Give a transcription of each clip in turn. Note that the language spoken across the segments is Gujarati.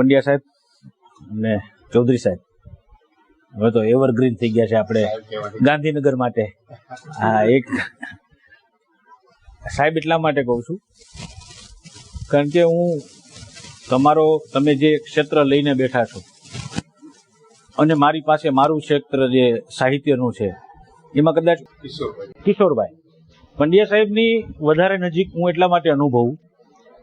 પંડ્યા સાહેબ અને ચૌધરી સાહેબ. હવે તો એવરગ્રીન થઈ ગયા છે આપણે ગાંધીનગર માટે. હા એક સાહેબ એટલા માટે કહું છું. કારણ કે હું તમારો તમે જે ક્ષેત્ર લઈને બેઠા છો અને મારી પાસે મારું ક્ષેત્ર જે સાહિત્યનું છે એમાં કદાચ કિશોરભાઈ. પંડ્યા સાહેબની વધારે નજીક હું એટલા માટે અનુભવું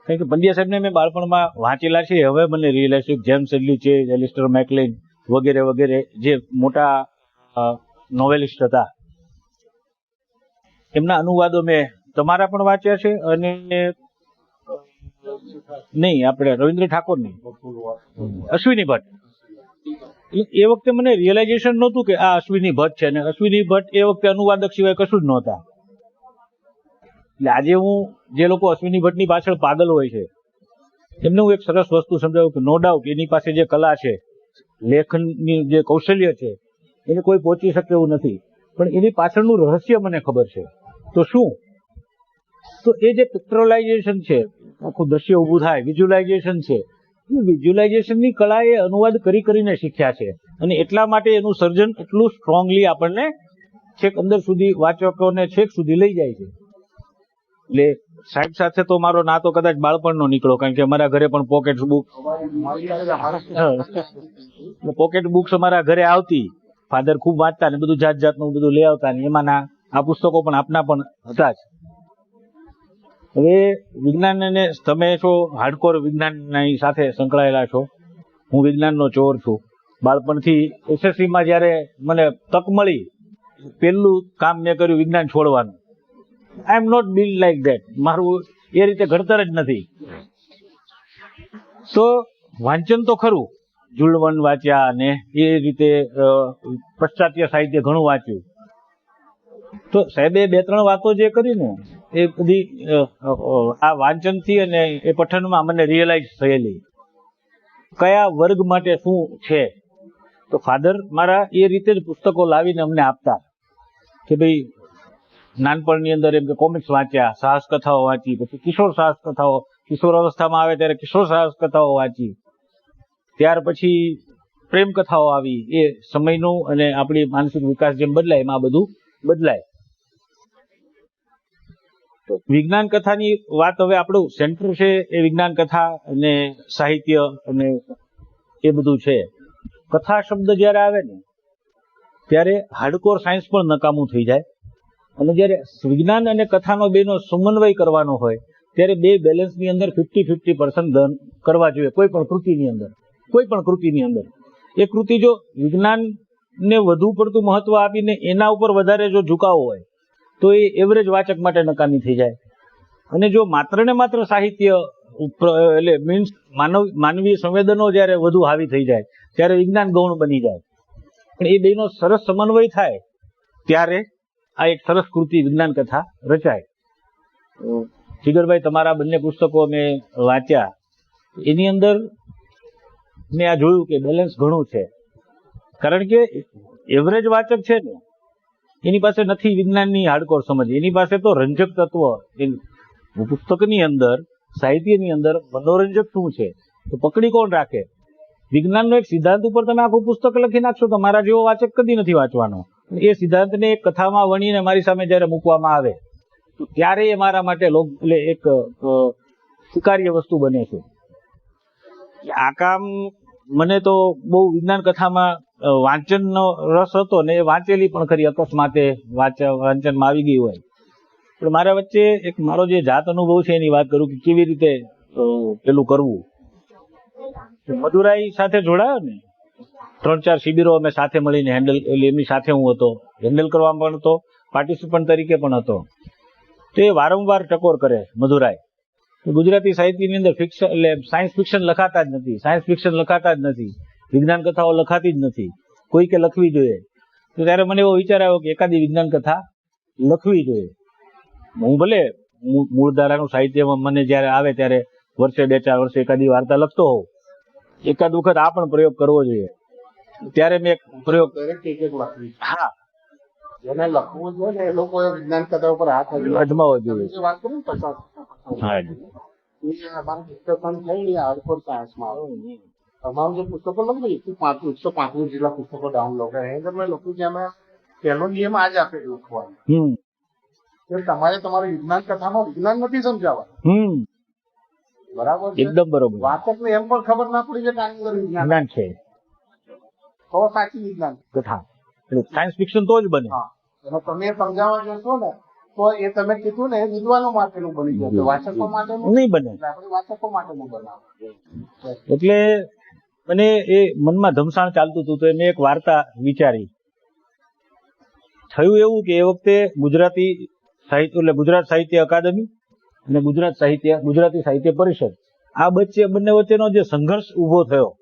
કારણ કે પંડ્યા સાહેબને મેં બાળપણમાં વાંચેલા છે, હવે મને રિયલાઇઝ થયું જેમ સેડલી છે એલિસ્ટર મેકલેન વગેરે વગેરે જે મોટા નોવેલિસ્ટ હતા. એમના અનુવાદો મેં તમારા પણ વાંચ્યા છે અને, નહીં, આપણે રવિન્દ્ર ઠાકોરની અશ્વિની ભટ્ટ. એ- વખતે મને રિયલાઇઝેશન નહોતું કે આ અશ્વિની ભટ્ટ છે અને અશ્વિની ભટ્ટ એ વખતે અનુવાદક સિવાય કશું જ નહોતા. એટલે આજે હું જે લોકો અશ્વિની ભટ્ટની પાછળ પાગલ હોય છે, એમને હું એક સરસ વસ્તુ સમજાવું કે નો ડાઉટ એની પાસે જે કલા છે, લેખનની જે કૌશલ્ય છે, એને કોઈ પહોંચી શકે એવું નથી. પણ એની પાછળનું રહસ્ય મને ખબર છે. તો શું? તો એ જે પિક્ચરલાઇઝેશન છે, આખું દ્રશ્ય ઊભું થાય વિઝ્યુલાઇઝેશન છે, એ વિઝ્યુલાઇઝેશનની કળા એ અનુવાદ કરી કરીને શીખ્યા છે. અને એટલા માટે એનું સર્જન એટલું સ્ટ્રોંગલી આપણને છેક અંદર સુધી વાચકોને છેક સુધી લઈ જાય છે. એટલે સાહેબ સાથે તો મારો નાતો કદાચ બાળપણનો નીકળો, કારણ કે અમારા ઘરે પણ પોકેટ બુક પોકેટ બુક્સ અમારા ઘરે આવતી. ફાધર ખૂબ વાંચતા ને બધું જાત જાતનું બધું લઈ આવતા ને એમાંના આ પુસ્તકો પણ આપના પણ હતા જ. હવે વિજ્ઞાન અને તમે છો હાર્ડકોર વિજ્ઞાનની સાથે સંકળાયેલા છો. હું વિજ્ઞાનનો ચોર છું. બાળપણથી એસએસસી માં જ્યારે મને તક મળી, પહેલું કામ મેં કર્યું વિજ્ઞાન છોડવાનું. I am not build like that મારું એ રીતે ઘડતર જ નથી. તો વાંચન તો ખરું. જુલવન વાંચ્યા અને એ રીતે પશ્ચાત્ય સાહિત્ય ઘણું વાંચ્યું. તો સાહેબે બે ત્રણ વાતો જે કરી ને, એ બધી આ વાંચનથી અને એ પઠનમાં મને રિયલાઇઝ થયેલી. કયા વર્ગ માટે શું છે? તો ફાધર મારા એ રીતે જ પુસ્તકો લાવીને અમને આપતા કે ભાઈ નાનપણની અંદર એમ કે કોમિક્સ વાંચ્યા સાહસ કથાઓ વાંચી, પછી કિશોર સાહસ કથાઓ કિશોર અવસ્થામાં આવે ત્યારે કિશોર સાહસ કથાઓ વાંચી. ત્યાર પછી પ્રેમ કથાઓ આવી. એ સમયનું અને આપણી માનસિક વિકાસ જેમ બદલાય, એમાં બધું બદલાય. તો વિજ્ઞાન કથાની વાત હવે આપણું સેન્ટર છે એ વિજ્ઞાન કથા અને સાહિત્ય અને એ બધું છે. કથા શબ્દ જ્યારે આવે ને, ત્યારે હાર્ડકોર સાયન્સ પણ નકામું થઈ જાય. અને જ્યારે વિજ્ઞાન અને કથાનો બેનો સમન્વય કરવાનો હોય, ત્યારે બે બેલેન્સની અંદર ફિફ્ટી ફિફ્ટી પર્સન્ટ કરવા જોઈએ, કોઈ પણ કૃતિની અંદર. કોઈ પણ કૃતિની અંદર. એ કૃતિ જો વિજ્ઞાનને વધુ પડતું મહત્વ આપીને એના ઉપર વધારે જો ઝુકાવ હોય, તો એ એવરેજ વાચક માટે નકામી થઈ જાય. અને જો માત્ર ને માત્ર સાહિત્ય એટલે મીન્સ માનવ, માનવીય સંવેદનો જ્યારે વધુ હાવી થઈ જાય, ત્યારે વિજ્ઞાન ગૌણ બની જાય. પણ એ બેનો સરસ સમન્વય થાય, ત્યારે આ એક સરસ કૃતિ વિજ્ઞાન કથા રચાય. જીગરભાઈ તમારા બંને પુસ્તકો મેં વાંચ્યા. એની અંદર મેં આ જોયું કે બેલેન્સ ઘણું છે. કારણ કે એવરેજ વાચક છે ને એની પાસે નથી વિજ્ઞાનની હાર્ડકોર સમજ. એની પાસે તો રંજક તત્વ એ પુસ્તકની અંદર સાહિત્યની અંદર મનોરંજક શું છે? તો પકડી કોણ રાખે? વિજ્ઞાનનો એક સિદ્ધાંત ઉપર તમે આખું પુસ્તક લખી નાખશો તો મારા જેવો વાચક કદી નથી વાંચવાનો. એ સિદ્ધાંતને કથામાં વણીને મારી સામે જ્યારે મૂકવામાં આવે, તો ત્યારે એ મારા માટે લોક એટલે એક સ્વીકાર્ય વસ્તુ બને છે. આ કામ મને તો બહુ વિજ્ઞાન કથામાં વાંચનનો રસ હતો ને એ વાંચેલી પણ ખરી અકસ્માતે વાંચ, વાંચનમાં આવી ગઈ હોય. પણ મારા વચ્ચે એક મારો જે જાત અનુભવ છે એની વાત કરું કે કેવી રીતે પેલું કરવું. મદુરાઈ સાથે જોડાયો ને? ત્રણ ચાર શિબિરો અમે સાથે મળીને હેન્ડલ એમની સાથે હું હતો. હેન્ડલ કરવામાં પણ હતો પાર્ટિસિપન્ટ તરીકે પણ હતો. તો એ વારંવાર ટકોર કરે મધુરાય. ગુજરાતી સાહિત્યની અંદર ફિક્શન એટલે સાયન્સ ફિક્શન લખાતા જ નથી. સાયન્સ ફિક્શન લખાતા જ નથી. વિજ્ઞાન કથાઓ લખાતી જ નથી. કોઈ કે લખવી જોઈએ. તો ત્યારે મને એવો વિચાર આવ્યો કે એકાદી વિજ્ઞાન કથા લખવી જોઈએ. હું ભલે મૂળ ધારાનું સાહિત્યમાં મને જ્યારે આવે ત્યારે વર્ષે બે ચાર વર્ષે એકાદી વાર્તા લખતો હોઉં. એકાદ વખત આ પણ પ્રયોગ કરવો જોઈએ. ત્યારે મેં એક પ્રયોગ હા. જેને લખવું જોઈએ ને એ લોકો વિજ્ઞાન કથા ઉપર હાથ અજમાવો જોઈએ. વાત કરું પચાસ હા જી. અમારું થઈ ને તમામ જે પુસ્તકો લખો એકસો પાંત્રીસ એકસો પાંત્રીસ જેટલા પુસ્તકો ડાઉનલોડ કરે એની અંદર મેં લખ્યું છે એમાં પહેલો નિયમ આ જ આપે લખવાનો. તમારે તમારી વિજ્ઞાન કથામાં વિજ્ઞાન નથી સમજાવવા બરાબર એકદમ બરોબર. વાચકને એમ પણ ખબર ના પડી કે આની અંદર વિજ્ઞાન વિજ્ઞાન છે. તો સાચી વિજ્ઞાન કથા એટલે સાયન્સ ફિક્શન તો જ બને. એનો તમે સમજાવવા જશો ને તો એ તમે કીધું ને વિદ્વાનો માટેનું બની જશે વાચકો માટેનું? નહીં બને. આપણે વાચકો માટેનું બનાવ એટલે મને એ મનમાં ધમસાણ ચાલતું હતું તો મેં એક વાર્તા વિચારી. થયું એવું કે એ વખતે ગુજરાતી સાહિત્ય એટલે ગુજરાત સાહિત્ય અકાદમી અને ગુજરાત સાહિત્ય, ગુજરાતી સાહિત્ય પરિષદ. આ વચ્ચે બંને વચ્ચેનો જે સંઘર્ષ ઊભો થયો,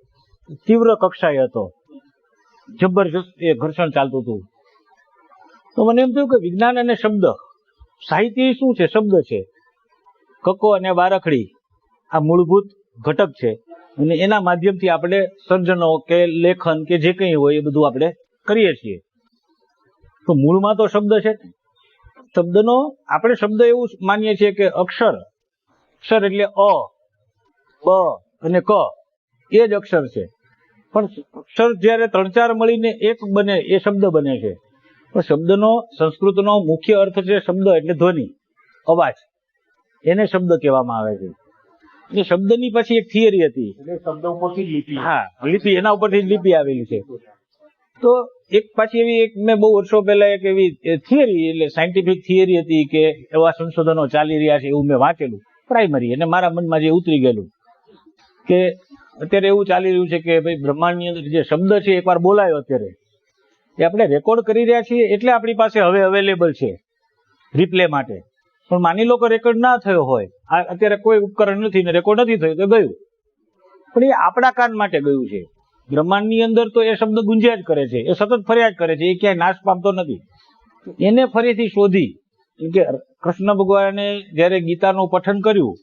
તીવ્ર કક્ષાએ હતો. જબરજસ્ત એ ઘર્ષણ ચાલતું હતું. તો મને એમ થયું કે વિજ્ઞાન અને શબ્દ, સાહિત્ય શું છે? શબ્દ છે. કક્કો અને બારખડી, આ મૂળભૂત ઘટક છે. અને એના માધ્યમથી આપણે સર્જનો કે લેખન કે જે કંઈ હોય એ બધું આપણે કરીએ છીએ. તો મૂળમાં તો શબ્દ છે. શબ્દનો આપણે શબ્દ એવું માનીએ છીએ કે અક્ષર. અક્ષર એટલે અ બ અને ક. એ જ અક્ષર છે. પણ અક્ષર જ્યારે ત્રણ ચાર મળીને એક બને એ શબ્દ બને છે. પણ શબ્દનો સંસ્કૃતનો મુખ્ય અર્થ છે શબ્દ એટલે ધ્વનિ અવાજ. એને શબ્દ કહેવામાં આવે છે. એ શબ્દની પછી એક થિયરી હતી. શબ્દ ઉપરથી હા લિપિ એના ઉપરથી લિપિ આવેલી છે. તો એક પાછી એવી એક મેં બહુ વર્ષો પહેલા એક એવી થિયરી એટલે સાયન્ટિફિક થિયરી હતી કે એવા સંશોધનો ચાલી રહ્યા છે એવું મેં વાંચેલું પ્રાઇમરી અને મારા મનમાં જે ઉતરી ગયેલું કે અત્યારે એવું ચાલી રહ્યું છે કે ભાઈ બ્રહ્માંડની અંદર જે શબ્દ છે એકવાર બોલાયો અત્યારે. એ આપણે રેકોર્ડ કરી રહ્યા છીએ એટલે આપણી પાસે હવે અવેલેબલ છે રિપ્લે માટે. પણ માની લો કે રેકોર્ડ ના થયો હોય. આ અત્યારે કોઈ ઉપકરણ નથી ને રેકોર્ડ નથી થયો તો ગયું. પણ એ આપણા કાન માટે ગયું છે. બ્રહ્માંડની અંદર તો એ શબ્દ ગુંજ્યા જ કરે છે. એ સતત ફર્યા જ કરે છે. એ ક્યાંય નાશ પામતો નથી. એને ફરીથી શોધી કે કૃષ્ણ ભગવાને જ્યારે ગીતાનું પઠન કર્યું,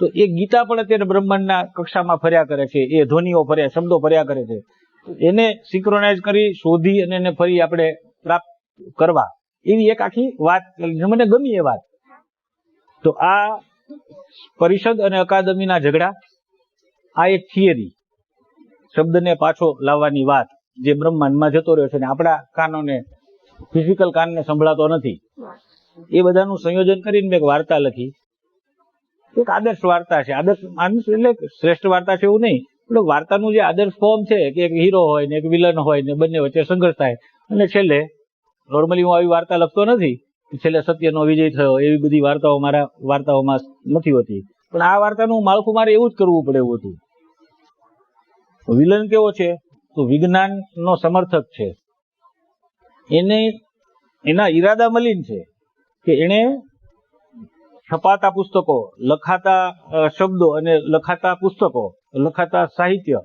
તો એ ગીતા પણ અત્યારે બ્રહ્માંડના કક્ષામાં ફર્યા કરે છે. એ ધ્વનિઓ ફર્યા, શબ્દો ફર્યા કરે છે. એને સિંક્રોનાઇઝ કરી, શોધી અને એને ફરી આપણે પ્રાપ્ત કરવા. એવી એક આખી વાત મને ગમી એ વાત. તો આ પરિષદ અને અકાદમીના ઝઘડા, આ એક થિયરી. શબ્દને પાછો લાવવાની વાત જે બ્રહ્માંડમાં જતો રહ્યો છે ને આપણા કાનોને ફિઝિકલ કાનને સંભળાતો નથી. એ બધાનું સંયોજન કરીને એક વાર્તા લખી. એક આદર્શ વાર્તા છે. આદર્શ આદર્શ એટલે શ્રેષ્ઠ વાર્તા છે એવું નહીં. પણ વાર્તાનું જે આદર્શ ફોર્મ છે કે એક હીરો હોય ને એક વિલન હોય ને બંને વચ્ચે સંઘર્ષ થાય. અને છેલ્લે નોર્મલી હું આવી વાર્તા લખતો નથી, છેલ્લે સત્યનો વિજય થયો એવી બધી વાર્તાઓ મારા વાર્તાઓમાં નથી હોતી. પણ આ વાર્તાનું માળખું મારે એવું જ કરવું પડે એવું હતું. વિલન કેવો છે? તો વિજ્ઞાનનો સમર્થક છે. એને, એના ઈરાદા મલિન છે કે એને છપાતા પુસ્તકો, લખાતા શબ્દો અને લખાતા પુસ્તકો, લખાતા સાહિત્ય,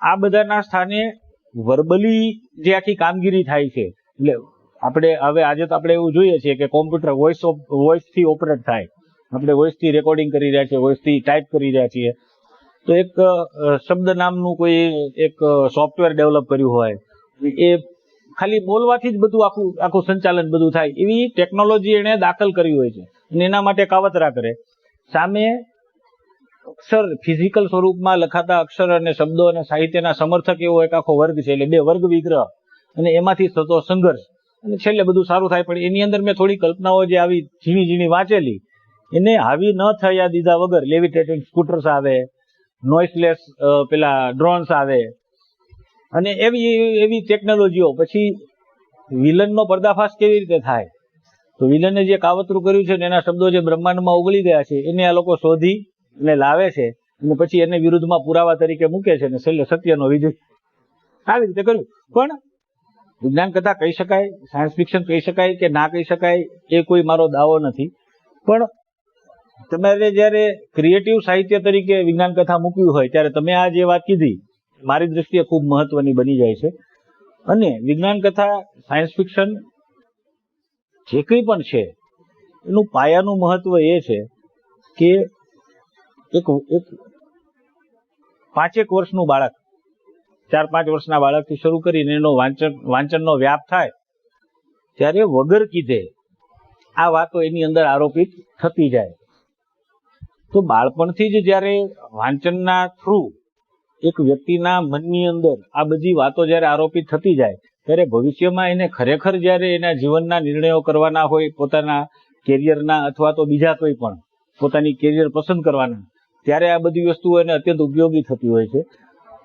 આ બધાના સ્થાને વર્બલી જે આખી કામગીરી થાય છે. એટલે આપણે, હવે આજે તો આપણે એવું જોઈએ છીએ કે કોમ્પ્યુટર વોઇસ વોઇસથી ઓપરેટ થાય. આપણે વોઇસથી રેકોર્ડિંગ કરી રહ્યા છીએ વોઇસથી ટાઈપ કરી રહ્યા છીએ. તો એક શબ્દ નામનું કોઈ એક સોફ્ટવેર ડેવલપ કર્યું હોય, એ ખાલી બોલવાથી જ બધું આખું આખું સંચાલન બધું થાય. એવી ટેકનોલોજી એને દાખલ કરી હોય છે. અને એના માટે કાવતરા કરે. સામે અક્ષર ફિઝિકલ સ્વરૂપમાં લખાતા અક્ષર અને શબ્દો અને સાહિત્યના સમર્થક એવો એક આખો વર્ગ છે. એટલે બે વર્ગ વિગ્રહ. અને એમાંથી થતો સંઘર્ષ. અને છેલ્લે બધું સારું થાય. પણ એની અંદર મેં થોડી કલ્પનાઓ જે આવી ઝીણી ઝીણી વાંચેલી. એને હાવી ન થયા દીધા વગર લેવિટેટિંગ સ્કૂટર્સ આવે નોઇસલેસ પેલા ડ્રોન્સ આવે. અને એવી એવી ટેકનોલોજીઓ પછી વિલનનો પર્દાફાશ કેવી રીતે થાય? તો વિલને જે કાવતરું કર્યું છે એના શબ્દો જે બ્રહ્માંડમાં ઉગલી ગયા છે, એને આ લોકો શોધી અને લાવે છે અને પછી એને વિરુદ્ધમાં પુરાવા તરીકે મૂકે છે અને છેલ્લે સત્યનો વિજય. આવી રીતે કર્યું. પણ વિજ્ઞાન કથા કહી શકાય સાયન્સ ફિક્શન કહી શકાય કે ના કહી શકાય, એ કોઈ મારો દાવો નથી. પણ તમારે જ્યારે ક્રિએટિવ સાહિત્ય તરીકે વિજ્ઞાન કથા મૂકવી હોય, ત્યારે તમે આ જે વાત કીધી, મારી દ્રષ્ટિએ ખૂબ મહત્વની બની જાય છે. અને વિજ્ઞાન કથા સાયન્સ ફિક્શન જે કંઈ પણ છે, એનું પાયાનું મહત્વ એ છે કે એક એક પાંચેક વર્ષનું બાળક, ચાર, પાંચ વર્ષના બાળકથી શરૂ કરીને એનો વાંચન, વાંચનનો વ્યાપ થાય, ત્યારે વગર કીધે આ વાતો એની અંદર આરોપિત થતી જાય. તો બાળપણથી જ જ્યારે વાંચનના થ્રુ એક વ્યક્તિના મનની અંદર આ બધી વાતો જ્યારે આરોપિત થતી જાય, ત્યારે ભવિષ્યમાં એને ખરેખર જ્યારે એના જીવનના નિર્ણયો કરવાના હોય, પોતાના કેરિયરના અથવા તો બીજા કોઈ પણ, પોતાની કેરિયર પસંદ કરવાના, ત્યારે આ બધી વસ્તુઓ એને અત્યંત ઉપયોગી થતી હોય છે.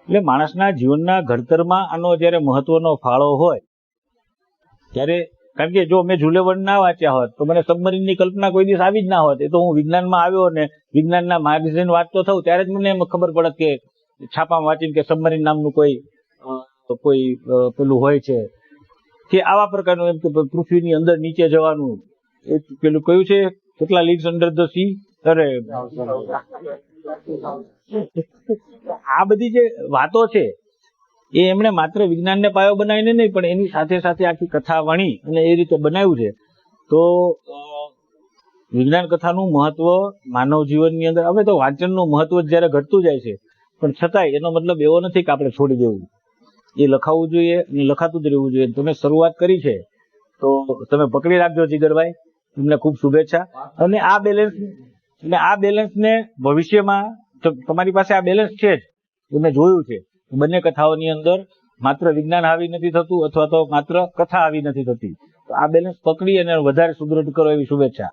એટલે માણસના જીવનના ઘડતરમાં આનો જ્યારે મહત્વનો ફાળો હોય, ત્યારે કારણ કે જો મેં જુલેવન ના વાંચ્યા હોત, તો મને સબમરીનની કલ્પના કોઈ દિવસ આવી જ ના હોત. એ તો હું વિજ્ઞાનમાં આવ્યો ને વિજ્ઞાનના મેગેઝિન વાંચતો થઉં ત્યારે જ મને એમ ખબર પડત કે છાપામાં વાંચીને કે સબમરીન નામનું કોઈ કોઈ પેલું હોય છે. કે આવા પ્રકારનું એમ કે પૃથ્વીની અંદર નીચે જવાનું. એ પેલું કયું છે? કેટલા લીડ્સ અંડર ધ સી અરે, આ બધી જે વાતો છે એ એમણે માત્ર વિજ્ઞાનને પાયો બનાવીને નહીં, પણ એની સાથે સાથે આખી કથા વણી અને એ રીતે બનાવ્યું છે. તો વિજ્ઞાન કથાનું મહત્વ માનવ જીવનની અંદર, હવે તો વાંચનનું મહત્વ જ્યારે ઘટતું જાય છે, પણ છતાંય એનો મતલબ એવો નથી કે આપણે છોડી દેવું. એ લખાવવું જોઈએ, અને લખાતું જ રહેવું જોઈએ. તમે શરૂઆત કરી છે, તો તમે પકડી રાખજો જીગરભાઈ. તમને ખૂબ શુભેચ્છા. અને આ બેલેન્સ અને આ બેલેન્સને ભવિષ્યમાં તમારી પાસે આ બેલેન્સ છે જ. મેં જોયું છે. બંને કથાઓની અંદર માત્ર વિજ્ઞાન આવી નથી થતું અથવા તો માત્ર કથા આવી નથી થતી. તો આ બેલેન્સ પકડી અને વધારે સુદૃઢ કરો એવી શુભેચ્છા.